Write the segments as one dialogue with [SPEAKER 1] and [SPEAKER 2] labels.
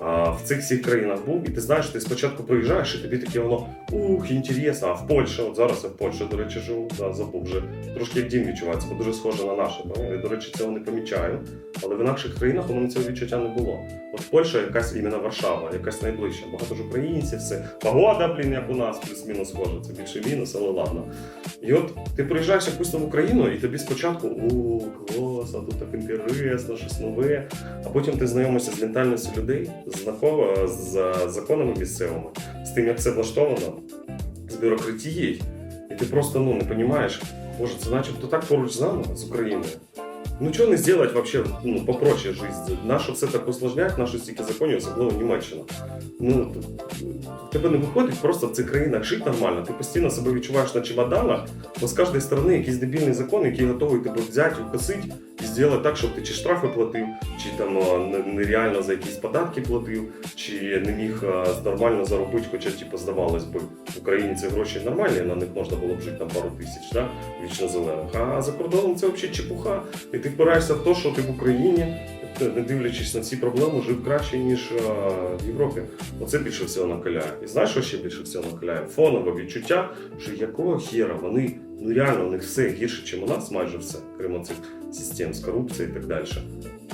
[SPEAKER 1] В цих всіх країнах був, і ти знаєш, ти спочатку приїжджаєш, і тобі таке воно ух, інтересно, а в Польщі, от зараз я в Польщі, до речі, живу, да, забув вже трошки як дім відчувається, бо дуже схоже на наше. Я, до речі, цього не помічаю. Але в інакших країнах мене цього відчуття не було. От Польща якась іменно Варшава, якась найближча. Багато ж українців, все. Погода, блін, як у нас, плюс-мінус схоже. Це більше мінус, але ладно. І от ти приїжджаєш якусь там в Україну, і тобі спочатку о, а тут так інтересно, щось нове. А потім ти знайомишся з ментальністю людей, з законами місцевими, з тим, як це влаштовано, з бюрократією, і ти просто ну, не розумієш, боже, це начебто так поруч з нами, з Україною. Ну чого не зробити вообще ну, попроще життя? Нащо все так усложнять, нащо стільки законів, особливо Німеччина. Ну, в тебе не виходить просто в цих країнах жити нормально. Ти постійно себе відчуваєш на чемоданах, бо з кожної сторони якийсь дебільний закон, який готовий тебе взяти, укосити і зробити так, щоб ти чи штрафи платив, чи там нереально за якісь податки платив, чи не міг нормально заробити, хоча типу, здавалось би, в Україні ці гроші нормальні, на них можна було б жити там пару тисяч, да? вічно зелених. А за кордоном це взагалі чепуха. І ти впираєшся в те, що ти в Україні, не дивлячись на ці проблеми, жив краще, ніж в Європі. Оце більше всього накаляє. І знаєш, що ще більше всього накаляє? Фонове відчуття, що якого хера вони ну реально у них все гірше, ніж у нас, майже все, крім цих систем з корупцією і так далі.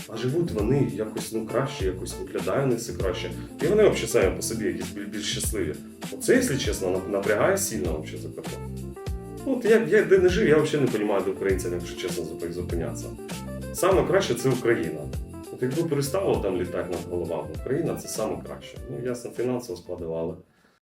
[SPEAKER 1] А живуть вони якось ну краще, якось виглядає них все краще. І вони взагалі самі по собі якісь більш, щасливі. Оце, якщо чесно, напрягає сильно взагалі за кордон. Ну, от я, я де не жив, я взагалі не розумію, де українцям, якщо чесно, зупинятися. Саме краще це Україна. От якби перестало там літати над головами, Україна це саме краще. Ну, ясно, фінансово складували.